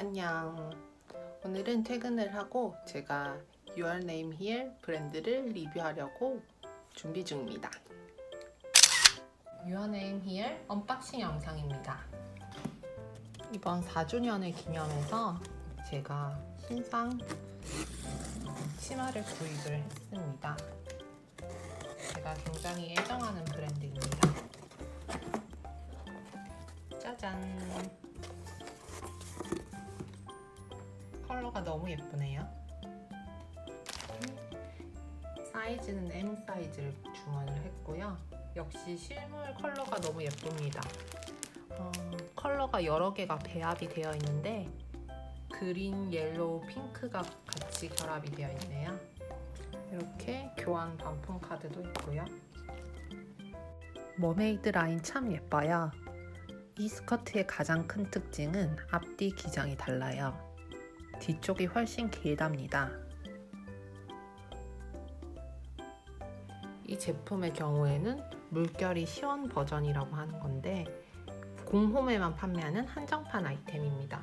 안녕. 오늘은 퇴근을 하고 제가 Your Name Here 브랜드를 리뷰하려고 준비 중입니다. Your Name Here 언박싱 영상입니다. 이번 4주년을 기념해서 제가 신상 치마를 구입을 했습니다. 제가 굉장히 애정하는 브랜드입니다. 짜잔. 컬러가 너무 예쁘네요. 사이즈는 M 사이즈를 주문을 했고요. 역시 실물 컬러가 너무 예쁩니다. 어, 컬러가 여러 개가 배합이 되어 있는데 그린, 옐로우, 핑크가 같이 결합이 되어 있네요. 이렇게 교환 반품 카드도 있고요. 머메이드 라인 참 예뻐요. 이 스커트의 가장 큰 특징은 앞뒤 기장이 달라요. 뒤쪽이 훨씬 길답니다. 이 제품의 경우에는 물결이 시원 버전이라고 하는 건데 공홈에만 판매하는 한정판 아이템입니다.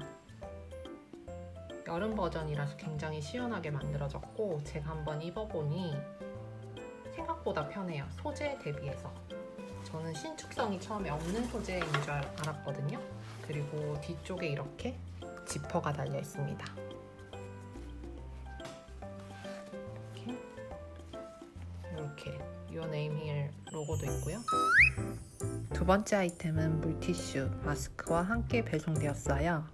여름 버전이라서 굉장히 시원하게 만들어졌고 제가 한번 입어보니 생각보다 편해요. 소재 대비해서. 저는 신축성이 처음에 없는 소재인 줄 알- 알았거든요. 그리고 뒤쪽에 이렇게 지퍼가 달려 있습니다. Name Here 로고도 있고요. 두 번째 아이템은 물티슈, 마스크와 함께 배송되었어요.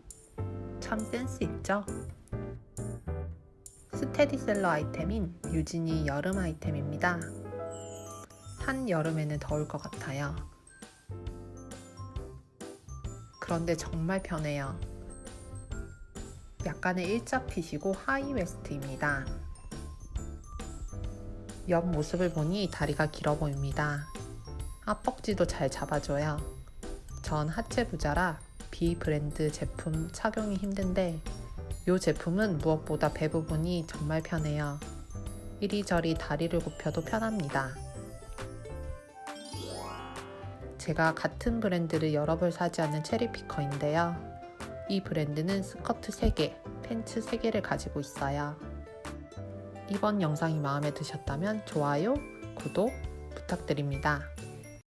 참 센스 있죠? 스테디셀러 아이템인 유진이 여름 아이템입니다. 한 여름에는 더울 것 같아요. 그런데 정말 편해요. 약간의 일자 핏이고 하이 웨스트입니다. 옆 모습을 보니 다리가 길어 보입니다. 앞벅지도 잘 잡아줘요. 전 하체 부자라 B 브랜드 제품 착용이 힘든데 이 제품은 무엇보다 배 부분이 정말 편해요. 이리저리 다리를 굽혀도 편합니다. 제가 같은 브랜드를 여러 벌 사지 않는 체리피커인데요. 이 브랜드는 스커트 3개, 팬츠 3개를 가지고 있어요. 이번 영상이 마음에 드셨다면 좋아요, 구독 부탁드립니다.